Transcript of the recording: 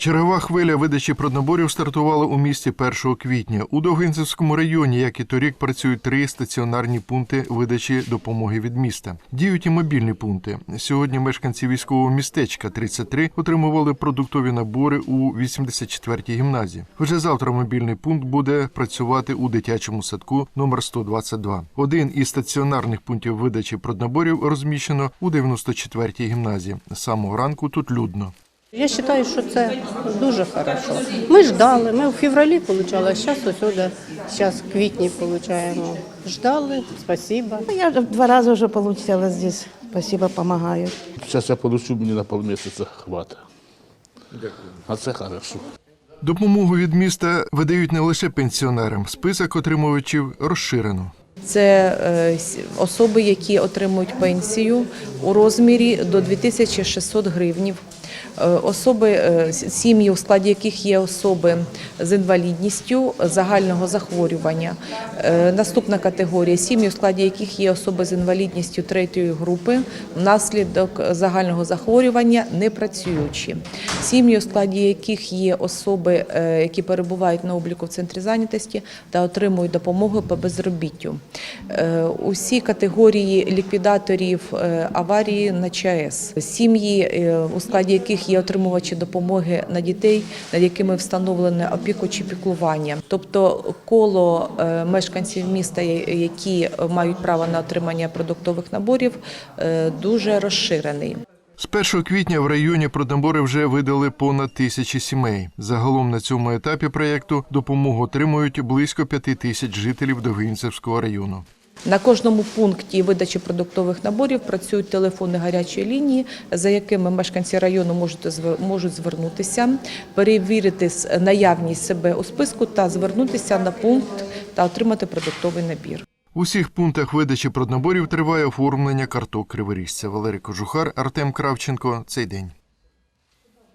Чергова хвиля видачі проднаборів стартувала у місті 1 квітня. У Довгинцевському районі, як і торік, працюють три стаціонарні пункти видачі допомоги від міста. Діють і мобільні пункти. Сьогодні мешканці військового містечка 33 отримували продуктові набори у 84-й гімназії. Вже завтра мобільний пункт буде працювати у дитячому садку номер 122. Один із стаціонарних пунктів видачі проднаборів розміщено у 94-й гімназії. З самого ранку тут людно. Я вважаю, що це дуже хорошо. Ми ждали, ми в февралі отримали, а зараз ось сюди, зараз в квітні отримуємо. Ждали, спасибо. Ну, Я два раза уже получала здесь. Спасибо, помогают. Сейчас я получу, мені на полмісяця хватить. А це хорошо. Допомогу від міста видають не лише пенсіонерам. Список отримувачів розширено. Це е, особи, які отримують пенсію у розмірі до 2600 гривнів. Е, Особи, е, сім'ї, у складі яких є особи з інвалідністю загального захворювання. Е, Наступна категорія сім'ї, у складі яких є особи з інвалідністю третьої групи, внаслідок загального захворювання не працюючі. Сім'ї, у складі яких є особи, які перебувають на обліку в центрі зайнятості та отримують допомогу по безробіттю. Усі категорії ліквідаторів аварії на ЧАЕС, сім'ї, у складі яких є отримувачі допомоги на дітей, над якими встановлене опіку чи піклування. Тобто коло е, мешканців міста, які мають право на отримання продуктових наборів, е, дуже розширений. З 1 квітня в районі проднабори вже видали понад тисячі сімей. Загалом на цьому етапі проєкту допомогу отримують близько п'яти тисяч жителів Довгинцевського району. На кожному пункті видачі продуктових наборів працюють телефони гарячої лінії, за якими мешканці району можуть зв- звернутися, перевірити наявність себе у списку та звернутися на пункт та отримати продуктовий набір. У всіх пунктах видачі проднаборів триває оформлення карток криворіжця. Валерій Кожухар, Артем Кравченко. Цей день.